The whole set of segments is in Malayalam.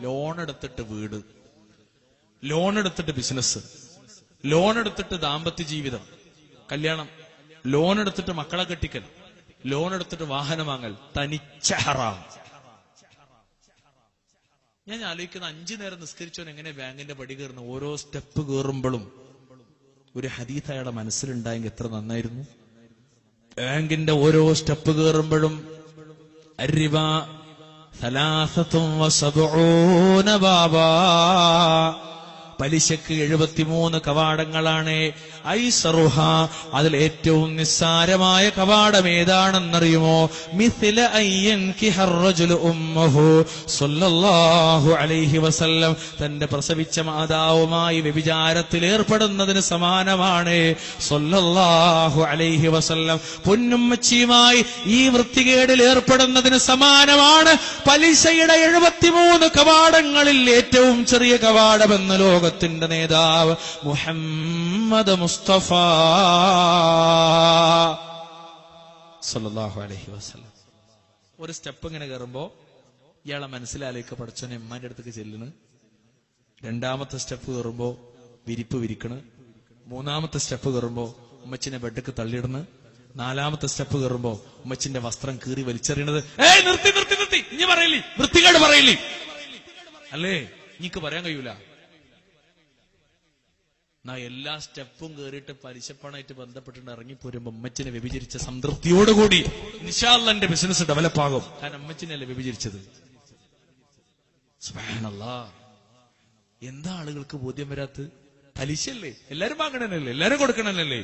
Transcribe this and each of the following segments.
ലോൺ എടുത്തിട്ട് വീട്. ലോൺ എടുത്തിട്ട് ബിസിനസ് ലോൺ എടുത്തിട്ട് ദാമ്പത്യ ജീവിതം. കല്യാണം. ലോൺ എടുത്തിട്ട് മക്കളെ കെട്ടിക്കൽ. ലോൺ എടുത്തിട്ട് വാഹനം വാങ്ങൽ. തനിച്ച ഞാൻ ആലോചിക്കുന്ന അഞ്ചു നേരം നിസ്കരിച്ചവൻ എങ്ങനെ ബാങ്കിന്റെ പടി കയറുന്ന? ഓരോ സ്റ്റെപ്പ് കയറുമ്പോഴും ഒരു ഹദീത്ത് അയാളുടെ മനസ്സിലുണ്ടായെങ്കിൽ എത്ര നന്നായിരുന്നു? ബാങ്കിന്റെ ഓരോ സ്റ്റെപ്പ് കയറുമ്പോഴും الربا ثلاثة وسبعون بابا. പലിശക്ക് എഴുപത്തിമൂന്ന് കവാടങ്ങളാണ്. ഐസറുഹ അതിൽ ഏറ്റവും നിസ്സാരമായ കവാടം ഏതാണെന്നറിയുമോ? മിഥില അലൈഹി വസല്ലം. തന്റെ പ്രസവിച്ച മാതാവുമായി വ്യഭിചാരത്തിൽ ഏർപ്പെടുന്നതിന് സമാനമാണ്. സൊല്ലാഹു അലൈഹി വസല്ലം. പൊന്നുമ്മച്ചിയുമായി ഈ വൃത്തികേടിൽ ഏർപ്പെടുന്നതിന് സമാനമാണ്. പലിശയുടെ എഴുപത്തിമൂന്ന് കവാടങ്ങളിൽ ഏറ്റവും ചെറിയ കവാടമെന്ന് ലോകത്തിന്റെ നേതാവ് മുഹമ്മദ് മുസ്തഫ. സല്ലല്ലാഹു അലൈഹി വസല്ലം. ഒരു സ്റ്റെപ്പ് ഇങ്ങനെ കയറുമ്പോ ഇയാളെ മനസ്സിലാലേക്ക് പഠിച്ചോനെ എമ്മാന്റെ അടുത്തേക്ക് ചെല്ലുന്നു. രണ്ടാമത്തെ സ്റ്റെപ്പ് കയറുമ്പോ വിരിപ്പ് വിരിക്കണ്. മൂന്നാമത്തെ സ്റ്റെപ്പ് കയറുമ്പോ ഉമ്മച്ചിനെ ബെഡക്ക് തള്ളിയിടുന്നു. നാലാമത്തെ സ്റ്റെപ്പ് കയറുമ്പോ ഉമ്മച്ചിന്റെ വസ്ത്രം കീറി വലിച്ചെറിയണത്. ഏയ് നിർത്തി നിർത്തി നിർത്തി. ഇനി പറയില്ലേ? വൃത്തികേട് പറയില്ലേ? അല്ലേ? എനിക്ക് പറയാൻ കഴിയൂല. നാ എല്ലാ സ്റ്റെപ്പും കയറിയിട്ട് പലിശപ്പണമായിട്ട് ബന്ധപ്പെട്ടിട്ട് ഇറങ്ങിപ്പോരുമ്പോ അമ്മച്ചിനെ വ്യഭിചരിച്ച സംതൃപ്തിയോടുകൂടി നിശാല്ല എന്റെ ബിസിനസ് ഡെവലപ്പ് ആകും. ഞാൻ അമ്മച്ചിനെയല്ലേ വ്യഭിചരിച്ചത്? എന്താ ആളുകൾക്ക് ബോധ്യം വരാത്ത പലിശല്ലേ എല്ലാരും വാങ്ങണനല്ലേ എല്ലാരും കൊടുക്കണനല്ലേ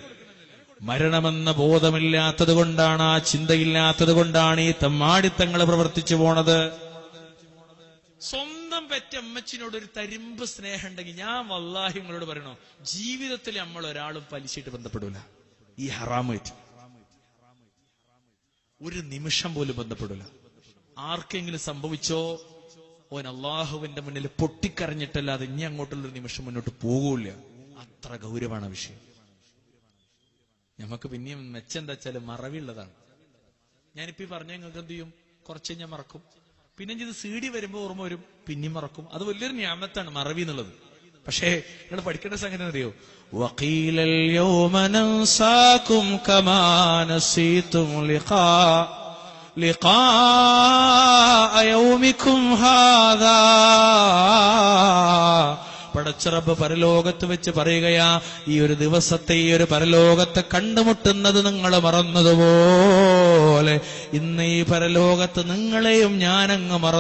മരണമെന്ന ബോധമില്ലാത്തത് കൊണ്ടാണ് ആ ചിന്തയില്ലാത്തത് കൊണ്ടാണ് ഈ തമ്മാടിത്തങ്ങൾ പ്രവർത്തിച്ചു പോണത്. സ്വന്തം പെറ്റ അമ്മച്ചിനോട് ഒരു തരിമ്പ് സ്നേഹം ഉണ്ടെങ്കിൽ ഞാൻ വല്ലാഹി നിങ്ങളോട് പറയണോ ജീവിതത്തിൽ നമ്മൾ ഒരാളും പലിശയിട്ട് ബന്ധപ്പെടൂല. ഈ ഹറാമായിട്ട് ഒരു നിമിഷം പോലും ബന്ധപ്പെടൂല. ആർക്കെങ്കിലും സംഭവിച്ചോ ഓൻ അള്ളാഹുവിന്റെ മുന്നിൽ പൊട്ടിക്കരഞ്ഞിട്ടല്ലാതെ ഇനി അങ്ങോട്ടുള്ള ഒരു നിമിഷം മുന്നോട്ട് പോകൂല അത്ര ഗൗരവമാണ് വിഷയം. നമുക്ക് പിന്നെയും മെച്ചെന്താ വെച്ചാൽ മറവിയുള്ളതാണ്. ഞാനിപ്പോ പറഞ്ഞ നിങ്ങൾക്ക് എന്ത് ചെയ്യും? കുറച്ച് കഴിഞ്ഞാൽ മറക്കും. പിന്നെ ഇത് സി ഡി വരുമ്പോ ഓർമ്മ വരും പിന്നെയും മറക്കും അത് വലിയൊരു ഞാമത്താണ് മറവി എന്നുള്ളത് പക്ഷേ നിങ്ങൾ പഠിക്കേണ്ട സംഗതി അറിയോ وقيل اليوم ننساكم كما نسيتم لقاء لقاء يومكم هذا പടച്ചറബ് പരലോകത്ത് വെച്ച് പറയുകയാ ഈ ഒരു ദിവസത്തെ ഈ ഒരു പരലോകത്തെ കണ്ടുമുട്ടുന്നത് നിങ്ങൾ മറന്നതുപോലെ. ഇന്ന് ഈ പരലോകത്ത് നിങ്ങളെയും ഞാനങ്ങ് മറന്നു.